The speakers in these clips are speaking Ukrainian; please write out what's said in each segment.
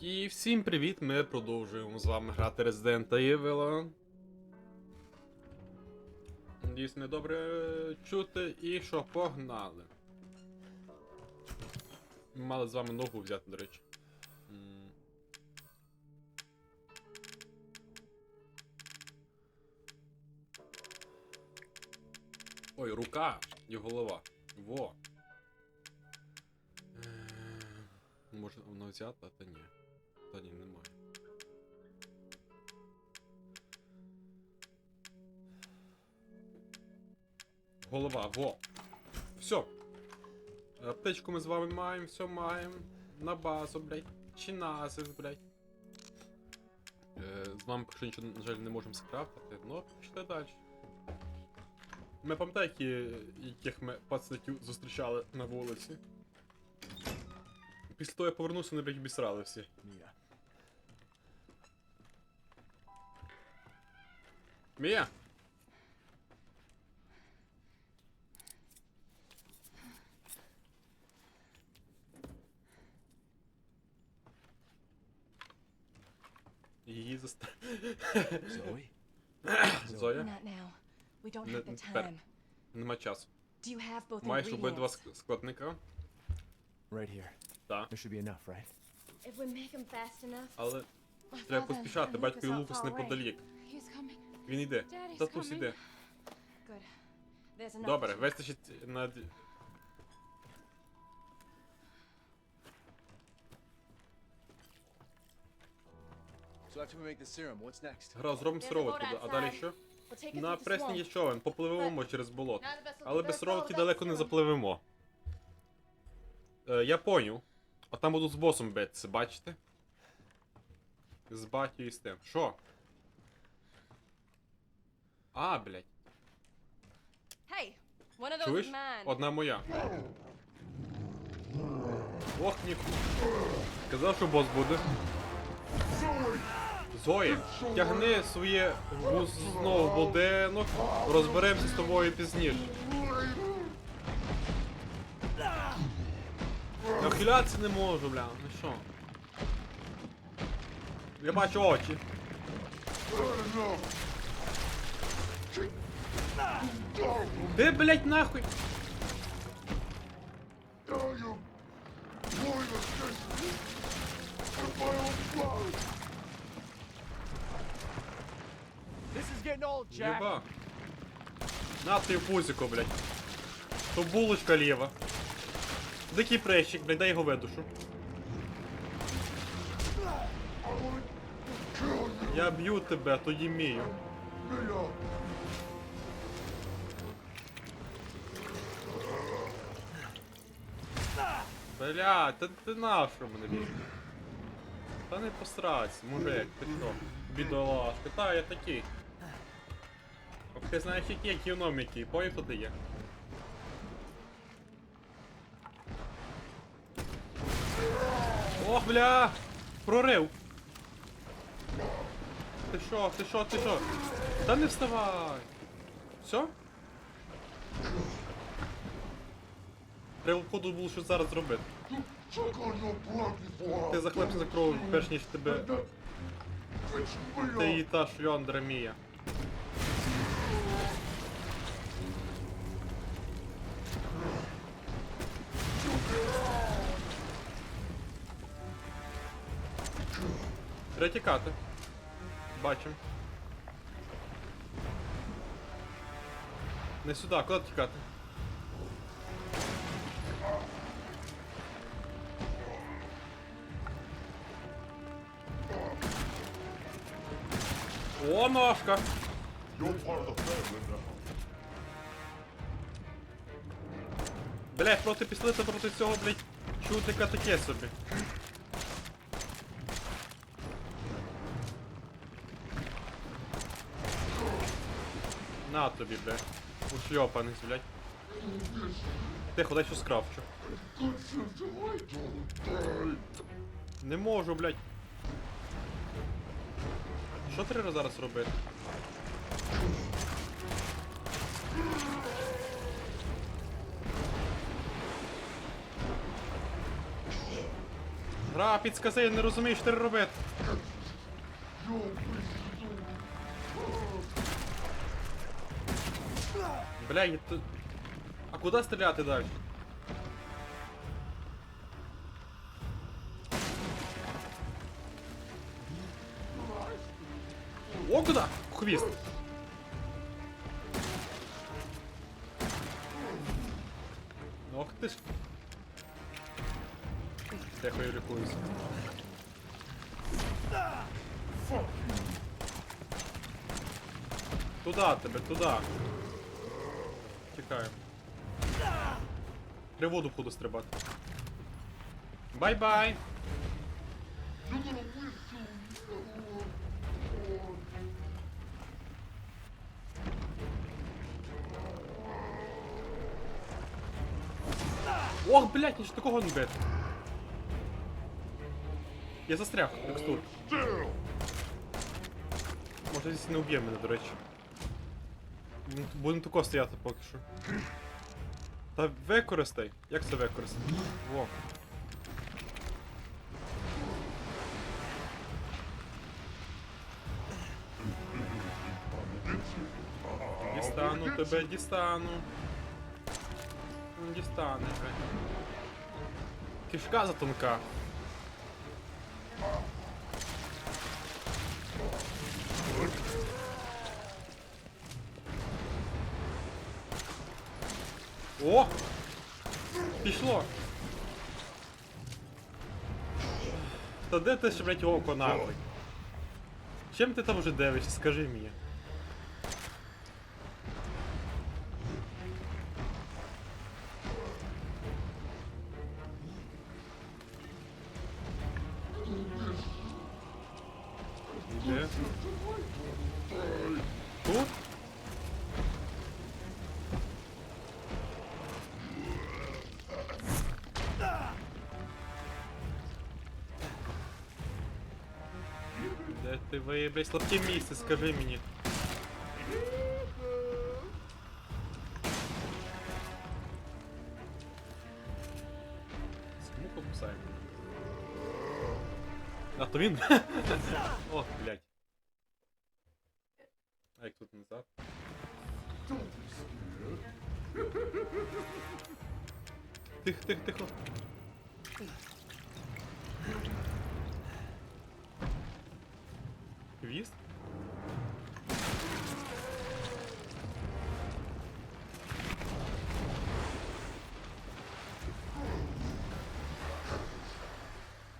І всім привіт! Ми продовжуємо з вами грати Resident Evil. Не добре чути. І що, погнали. Ми мали з вами ногу взяти, до речі. Ой, рука і голова. Во. Е, Може воно взята, та ні. Та немає. Голова, во. Все. Аптечку ми з вами маємо, все маємо. На базу, блядь. Чиназис, блядь. Е, з вами поки що нічого, на жаль, не можемо скрафтити, ну, пішли далі. Ми пам'ятаєте, яких ми пацанків зустрічали на вулиці? Після того, як повернувся, вони, блядь, обісрали всі. Mia. Мія! Її заста... Zoe? Зоя? Not now. We don't Не- have the не тепер. Нема часу. Do you have both Маєш обидва ск- складника? Right here. Так. There should be enough, right? If we make them fast enough. Але треба поспішати, батько і Лукас far away. неподалік. Він йде. Татусь іде. Добре, вистачить на... Гра, зробимо сироватку, а далі що? На пресні є човен, попливемо через болото. Will Але без сироватки далеко не запливемо. Е, я поняв. А там будуть з босом битися, бачите? З батю і з тим. Що? А, блядь. Чуєш? Одна моя. Ох, ніху. Казав, що бос буде. Зоя, тягни своє вуз знову в будинок, розберемося з тобою пізніше. Я вхилятися не можу, бля, ну що? Я бачу очі. Ти, блять, нахуй! Єба. На в пузико, блядь. То булочка ліва. Дикий прещик, блядь, дай його видушу. Я б'ю тебе, тоді мію. Бля, та ти нащо мене б'єш? Та не посраться, мужик, ти що? Бідолашка, та я такий. Ох, ти знаєш, які гном який, поняв, є. Ох, бля! Прорив! Ти що, ти що, ти що? Та не вставай! Все? Треба походу було щось зараз зробити. Ти захлебся за кров, перш ніж тебе. Ти і та шльондра мія. Треба тікати. Бачим. Не сюди, куди тікати? О, ножка! You're part of the family now. Блять, проти пістолета проти цього, блять, чутика таке собі. На тобі, блядь. Ушльопаний, блядь. Тихо, дай що скрафчу. Не можу, блядь. Що треба зараз робити? Гра, підскази, я не розумію, що треба робити. Бля, я тут... А куди стріляти далі? Тихо я. Туда тебе, туда. Тікаємо. Треба воду буду стрибати. Бай-бай! Ох, блядь, ніж такого не бити. Я застряг, текстур. Може здесь не уб'є мене, до речі. Будем- Будемо тако стояти поки що. Та використай. Як це використати? Во. Дістану тебе, дістану. Не дістане. Кишка затонка. О! Пішло! Та де ти ж, блять, око нахуй? Чим ти там вже дивишся, скажи мені. Де ти виявляй слабке місце, скажи мені. Смуха кусає. А то він. О, блядь. А як тут назад? Тихо, тихо, тихо. Квіст?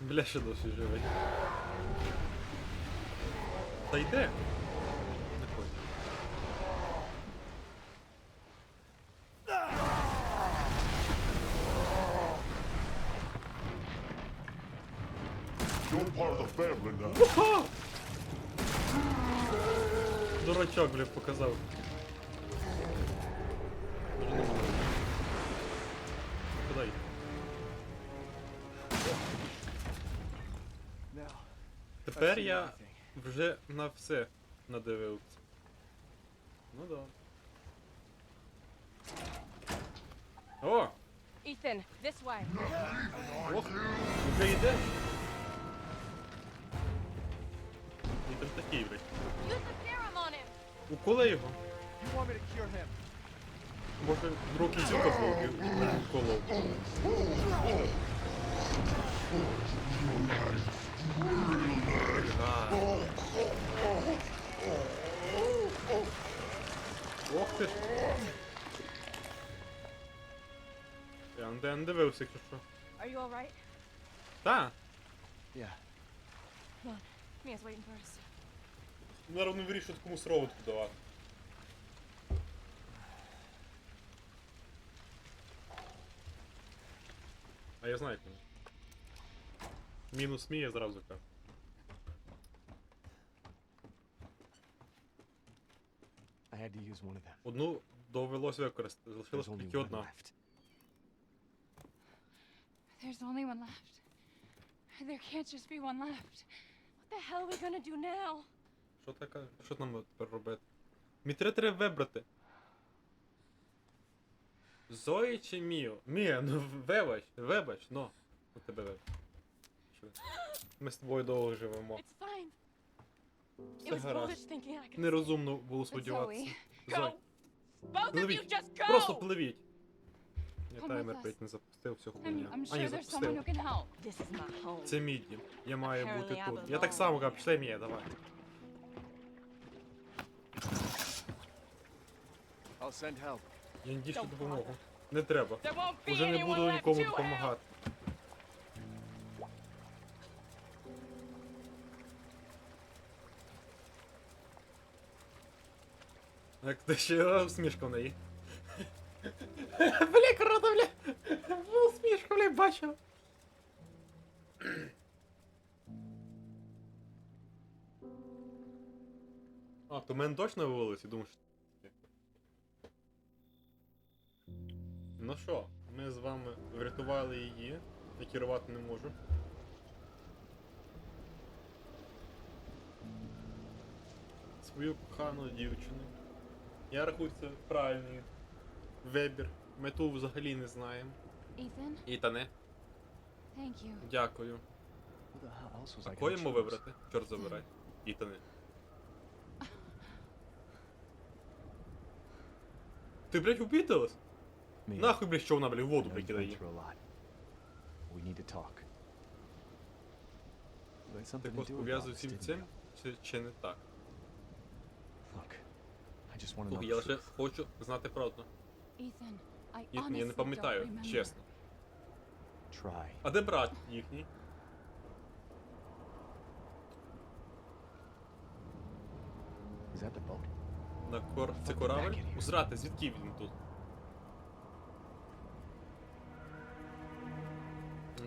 Бля, ще досі живий. Та йде. Не хочу. You're part of the family now. Ха! Дурачок, бля, показав. Тепер я вже на все надивився. Ну да. О! Ethan, this way. Ох! Вже йде! І такий, блядь. Use the serum on him. Уколи його. You want me to cure him? Може, друг кінцюка був і уколов. Ох ти ж. Я не- не дивився, якщо що. Are you alright? Та, Yeah. Come on. Mia's waiting for us. Не вирішують комусь роутку давати. А я знаю кому. Мінус мій, я зразу кажу. I had to use one of them. Одну довелось використати, залишилась There's only тільки one одна. left. There's only one left. There can't just be one left. What the hell are we gonna do now? Що таке? Що нам тепер робити? Мітре треба вибрати. Зої чи Міо? Мія, ну вибач, вибач, ну. Ну тебе вибач. Ми з тобою довго живемо. Все гаразд. Нерозумно було сподіватися. Зой, пливіть. Просто пливіть. Я таймер блядь, не запустив всю I'm, хуйню. А, ні, запустив. Це мій дім. Я маю бути тут. Я так само кажу, пішли мені, давай. I'll send help. Я надішу Don't допомогу. Не треба. There won't be Уже не буду нікому допомагати. Як ти ще усмішка в неї. Бля, круто, бля! Усмішка, бля, бачив. А, то мене точно вивелося, думаю, що... Ну що, ми з вами врятували її. Я керувати не можу. Свою кохану дівчину. Я рахую це правильний вибір. Ми ту взагалі не знаємо. Ethan, Ітане, дякую. А кого йому вибрати? Чорт забирай. Ітане. Ти, блядь, обідалась? Нахуй, блядь, що вона, блядь, в воду with пов'язує all this, всім цим? Чи, чи не так? Слухай, я лише хочу знати правду. Їхній я не пам'ятаю, чесно. А де брат їхній? На кор... Це корабель? here. Усрати, звідки він тут?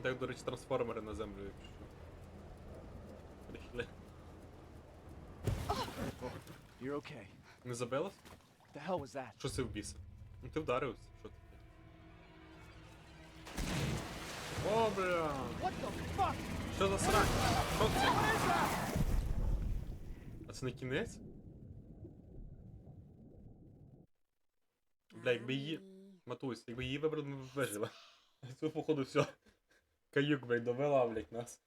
Ну, Так, до речі, трансформери на землю якщо. Прийшли. You're okay. Не забилась? The hell was that? Що це в біса? Ну ти вдарився, що таке? О, бля! What the fuck? Що за срань? Що це? А це не кінець? Бля, якби її. Матусь, якби її вибрали, ми б вижили. Це, походу, все. Каюк, блядь, довела, блядь, нас.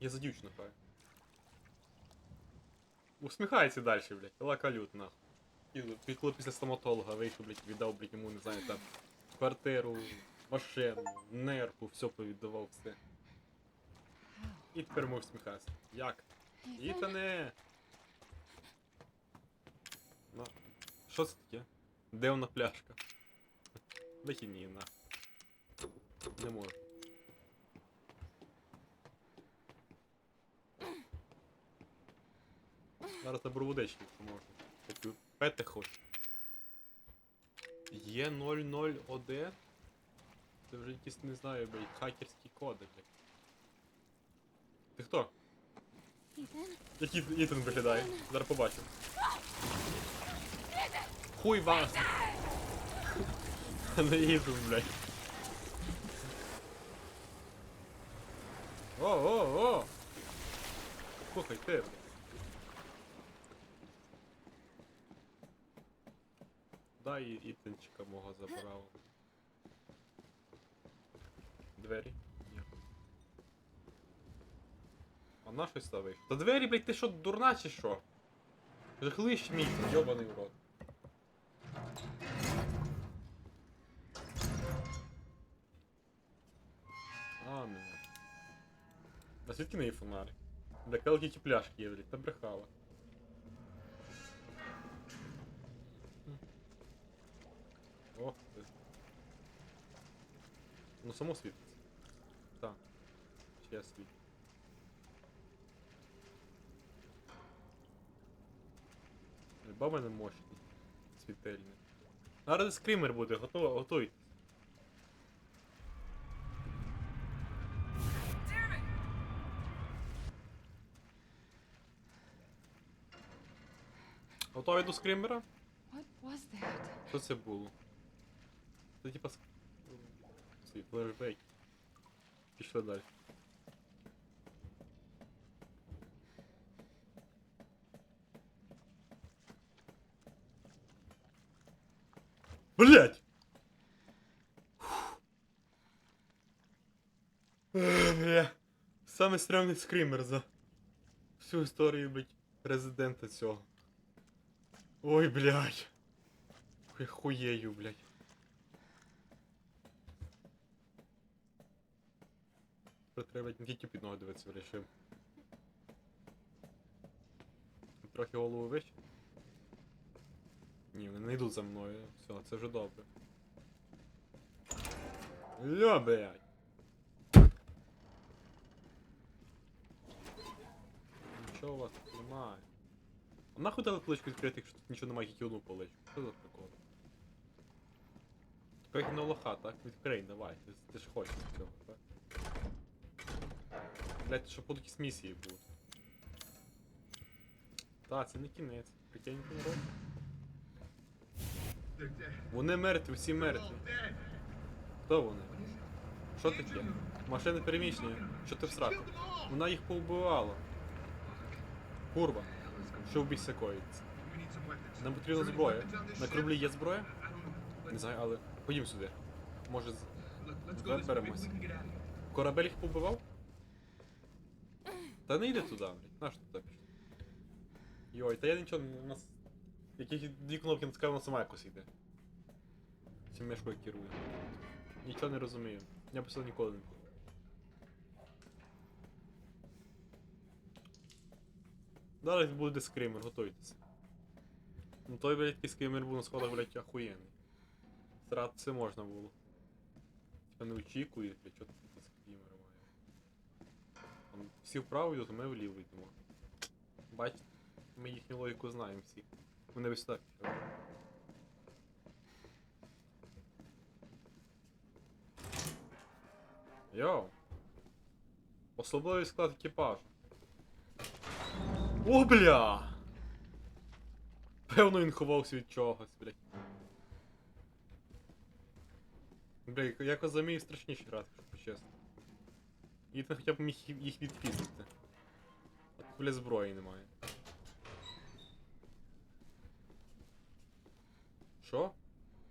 Я за дівчину граю. Усміхається далі, блядь. Лакалют, нахуй. І коли після стоматолога вийшов, блядь, віддав, блядь, йому, не знаю, там, квартиру, машину, нерку, все повіддавав, все. І тепер ми усміхаємося. Як? Ітане! Ну, що це таке? Де вона пляшка? Вихідні, на. Не можу. Зараз наберу водички, якщо можна. Таку пети хочу. Є 001. Це вже якісь, не знаю, блядь, хакерські коди, блядь. Ти хто? Ethan, Як Іт- Ітан виглядає? Зараз побачимо. Хуй вас! Ітан, блядь. О, о, о! Слухай, ти. блядь. Дай і- Ітанчика мого забрав. Двері? Ні. А на щось ставиш? Та двері, блядь, ти що, дурна чи що? Жахлищ мій, йобаний в. А, не. А звідки не є фонарик? Бля, калки ті пляшки є, та брехала. Ох ти. Ну само світиться. Так. Ще я світ. Баба не мощний. Світильник. Зараз скример буде, готово, Готові до скримера? Що це було? Це типа ск... Ці флешбеки. Пішли далі. Блять! Бля. Саме стрімний скример за всю історію, блять, резидента цього. Ой, блядь. Ой, хуєю, блядь. Треба тільки під ноги дивитися, вирішив. Трохи голову вище. Ні, вони не йдуть за мною. Все, це вже добре. Ля, блядь. Нічого у вас тут немає. Нахуй дали поличку відкрити, якщо тут нічого немає, тільки одну поличку? Що за прикол? Тепер на лоха, так? Відкрий, давай, ти, ти ж хочеш цього, так? Блять, щоб тут якісь місії будуть. Та, це не кінець. Прикинь, народ. Вони мертві, всі мертві. Хто вони? Що таке? Машини переміщення. Що ти всрати? Вона їх повбивала. Курва. Що в бійся коїться? Нам потрібна зброя. На кораблі є зброя? Не знаю, але ходім сюди. Може, з- Корабель їх побивав? Та не йди туди, блядь. Наш туди пішли. Йой, та я нічого у нас. Яких дві кнопки натискаю, вона сама якось йде. Цим мешкою керує. Нічого не розумію. Я сюди ніколи не був. Зараз буде скример, готуйтеся. Ну той, блядь, такий скример був на сходах, блядь, охуєнний. Стратися можна було. Типа не очікують, блядь, що тут скример має. Всі вправо йдуть, а ми вліво йдемо. Бачите, ми їхню логіку знаємо всі. Вони ось так. Йоу. Особливий склад екіпажу. О, бля! Певно він ховався від чогось, блядь. Бля, як- якось за мій страшніші якщо чесно. І ти хоча б міг їх- відпіздити. Тут, бля, зброї немає. Що?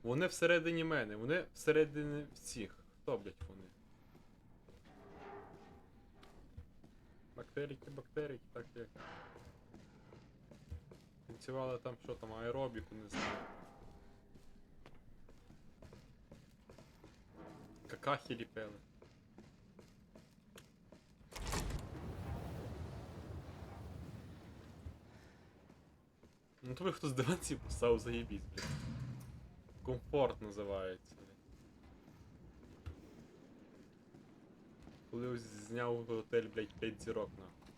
Вони всередині мене, вони всередині всіх. Хто, блядь, вони? Бактерики, бактерики, так як. Танцювали там що там, аеробіку, не знаю. Какахи ліпили. Ну тобі хтось диванці поставив заєбісь, блядь. Комфорт називається. блядь. Коли ось зняв готель, блядь, 5 зірок на.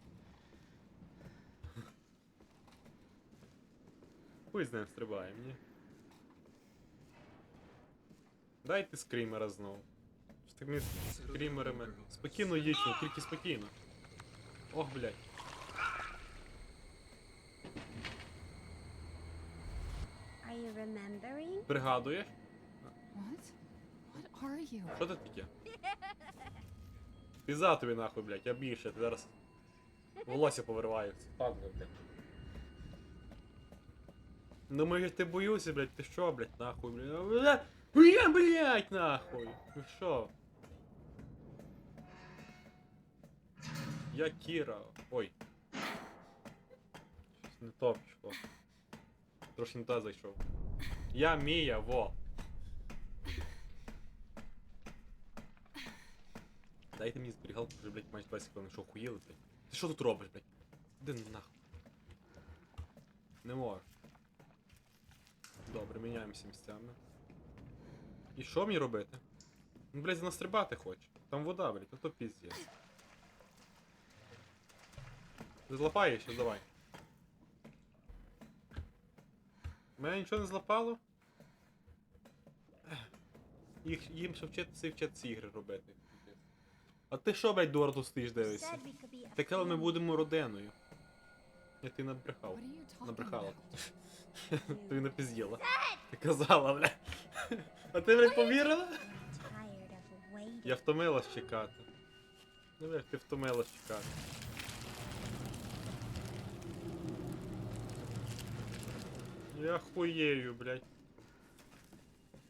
Хуй з ним стрибаємо, ні? Дайте скрімера знову. Що такими скрімерами? Спокійно їдьмо, тільки спокійно. Ох, блядь. Are you remembering? Пригадуєш? What? What are you? Що це таке? Піза тобі нахуй, блядь, я більше, ти зараз волосся повириваються. Так, блядь. Ну може ти боюся, блядь, ти що, блядь, нахуй, блядь. Бля, бля, блядь, нахуй. Ви що? Я Кіра. Ой. Щось не то пішло. Трошки не та зайшов. Я Мія, во. Дайте мені зберігалку, вже, блядь, майже 20 хвилин, що охуєли, блядь. Ти що тут робиш, блядь? Іди нахуй. Не можеш. Добре, міняємося місцями. І що мені робити? Ну, блядь, настрибати хоче. Там вода, блядь, а то піздець. Ти злапаєш, давай. Мене нічого не злапало? Їх, їм ще вчитися і вчитися ігри робити. А ти що, блядь, дурду стоїш дивишся? Казала, ми будемо родиною. Я ти talking Набрехала. Ти напізділа. Ти казала, бля. А ти, блядь, повірила? Я втомилась чекати. Ну, блядь, ти втомилась чекати. Я хуєю, блядь.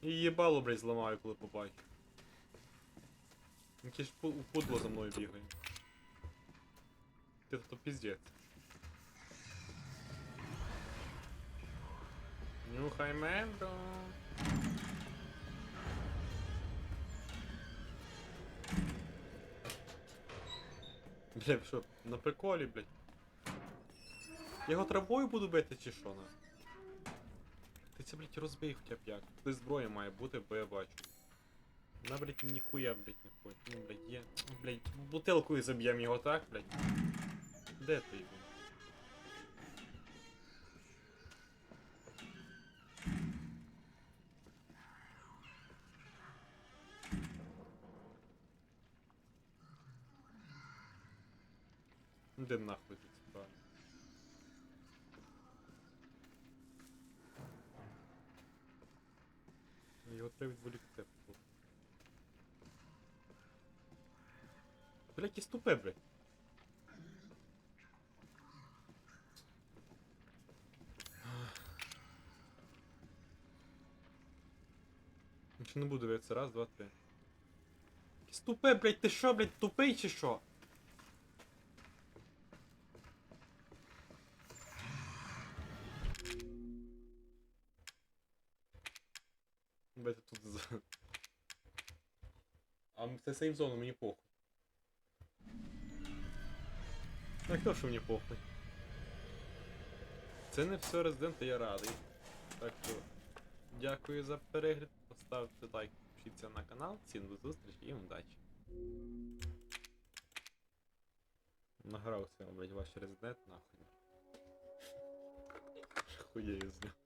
І їбало, блядь, зламаю, коли побачу. Якесь пу- пудло за мною бігає. Ти то піздець. Нюхай мендо. Бля, що, на приколі, блядь. Його травою буду бити чи що на? Ти це, блядь, розбий хоча б як. Тут зброя має бути, бо я бачу. На, блядь, ніхуя, блядь, не ходить. Ну, блядь, є. Ну, блядь, бутилкою заб'єм його так, блядь. Де ти його? Де нахуй ти цікаво? Його треба відволікти. Блять, і ступе, блять. Нічого не буду дивитися. Раз, два, три. Якесь тупе, блять, ти що, блять, тупий чи що? А це сейф зона, мені похуй. Ну хто що мені похуй? Це не все Resident, я радий. Так що, дякую за перегляд, поставте лайк, підпишіться на канал, всім до зустрічі і удачі. Награвся, блять, ваш Resident нахуй. Хуєю з нього.